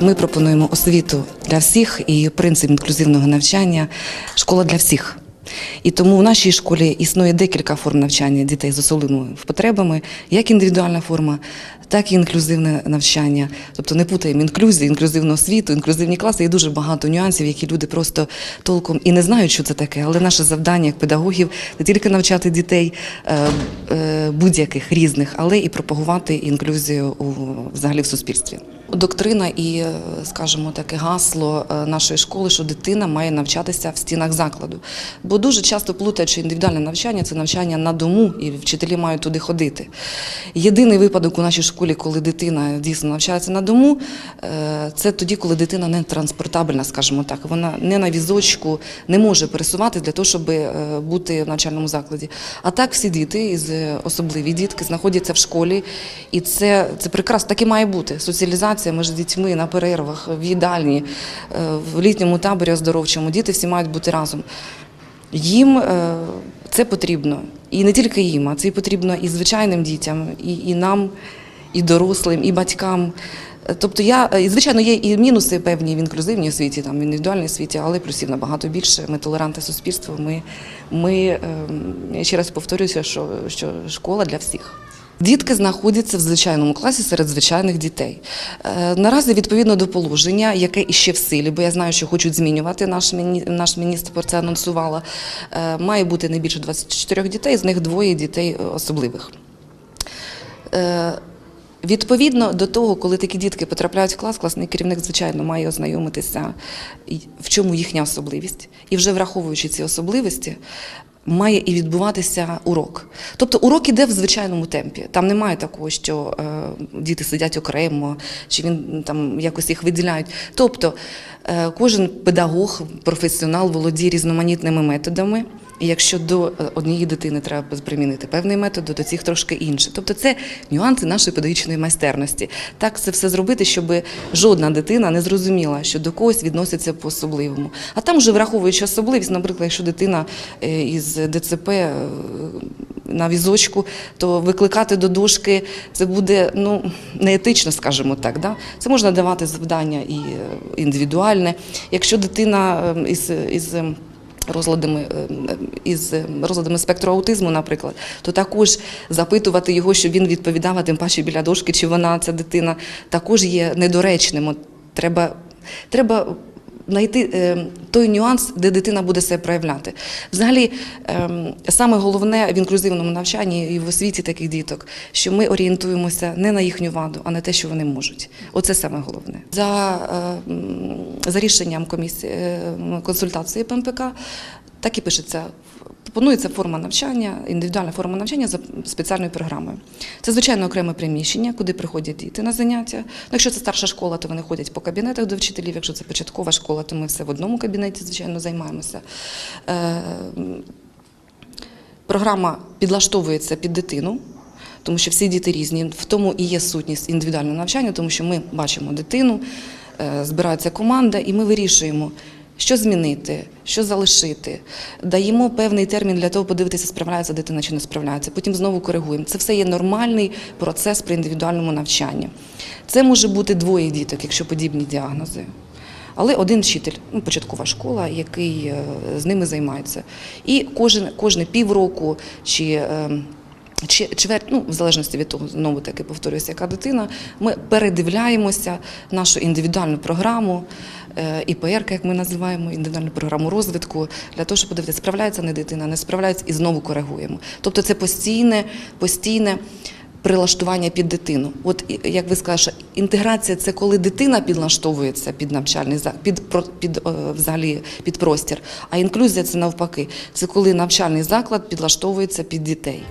Ми пропонуємо освіту для всіх і принцип інклюзивного навчання школа для всіх. І тому в нашій школі існує декілька форм навчання дітей з особливими потребами, як індивідуальна форма, так і інклюзивне навчання. Тобто не путаємо інклюзію, інклюзивну освіту, інклюзивні класи. Є дуже багато нюансів, які люди просто толком і не знають, що це таке. Але наше завдання як педагогів не тільки навчати дітей е, е, будь-яких різних, але і пропагувати інклюзію у взагалі в суспільстві. Доктрина і, е, скажімо таке, гасло е, нашої школи, що дитина має навчатися в стінах закладу. Бо дуже часто плутають, що індивідуальне навчання це навчання на дому, і вчителі мають туди ходити. Єдиний випадок у нашій школі, коли дитина дійсно навчається на дому, е, це тоді, коли дитина не транспортабельна, скажімо так. Вона не на візочку не може пересуватися для того, щоб бути в навчальному закладі. А так всі діти, особливі дітки, знаходяться в школі, і це, це прекрасно. Так і має бути. Соціалізація між дітьми на перервах, в їдальні, е, в літньому таборі оздоровчому. Діти всі мають бути разом. Їм е, це потрібно. І не тільки їм, а це потрібно і звичайним дітям, і, і нам, і дорослим, і батькам. Тобто я, е, і, звичайно, є і мінуси певні в інклюзивній освіті, там, в індивідуальній освіті, але плюсів набагато більше. Ми толерантне суспільство. Ми, ми ем, я ще раз повторюся, що, що школа для всіх. Дітки знаходяться в звичайному класі серед звичайних дітей. Е, Наразі відповідно до положення, яке іще в силі, бо я знаю, що хочуть змінювати наш міністр про це анонсувала. е, Має бути не більше 24 дітей, з них двоє дітей е, особливих. Відповідно до того, коли такі дітки потрапляють в клас, класний керівник, звичайно, має ознайомитися, в чому їхня особливість. І вже враховуючи ці особливості, має і відбуватися урок. Тобто урок іде в звичайному темпі. Там немає такого, що е, діти сидять окремо, чи він там якось їх виділяють. Тобто е, кожен педагог, професіонал володіє різноманітними методами. Якщо до е, однієї дитини треба примінити певний метод, до цих трошки інше. Тобто це нюанси нашої педагогічної майстерності. Так це все зробити, щоб жодна дитина не зрозуміла, що до когось відноситься по-особливому. А там вже враховуючи особливість, наприклад, якщо дитина е, із ДЦП е, на візочку, то викликати до дошки це буде ну, неетично, скажімо так. Да? Це можна давати завдання і індивідуальне. Якщо дитина е, із, із е, розладами е, із розладами спектру аутизму, наприклад, то також запитувати його, щоб він відповідав, а тим паче біля дошки, чи вона ця дитина також є недоречним. От Треба, треба знайти е, той нюанс, де дитина буде себе проявляти. Взагалі, е, саме головне в інклюзивному навчанні і в освіті таких діток, що ми орієнтуємося не на їхню ваду, а на те, що вони можуть. Оце саме головне. За, е, за рішенням комісії консультації ПМПК так і пишеться. Пропонується форма навчання, індивідуальна форма навчання за спеціальною програмою. Це звичайно окреме приміщення, куди приходять діти на заняття. Ну, якщо це старша школа, то вони ходять по кабінетах до вчителів. Якщо це початкова школа, то ми все в одному кабінеті, звичайно, займаємося. Е, Програма підлаштовується під дитину. Тому що всі діти різні, в тому і є сутність індивідуального навчання, тому що ми бачимо дитину, е, збирається команда, і ми вирішуємо, що змінити, що залишити. Даємо певний термін для того, подивитися, справляється дитина чи не справляється. Потім знову коригуємо. Це все є нормальний процес при індивідуальному навчанні. Це може бути двоє діток, якщо подібні діагнози. Але один вчитель, ну, початкова школа, який е, з ними займається. І кожен, кожне півроку чи е, чи чверть, ну в залежності від того, знову таки повторююся, яка дитина, ми передивляємося нашу індивідуальну програму, ІПР, як ми називаємо, індивідуальну програму розвитку, для того, щоб подивитися, справляється не дитина, не справляється, і знову коригуємо. Тобто це постійне, постійне. Прилаштування під дитину. От як ви що інтеграція це коли дитина підлаштовується під навчальний під, під, е, взагалі під простір. А інклюзія це навпаки. Це коли навчальний заклад підлаштовується під дітей.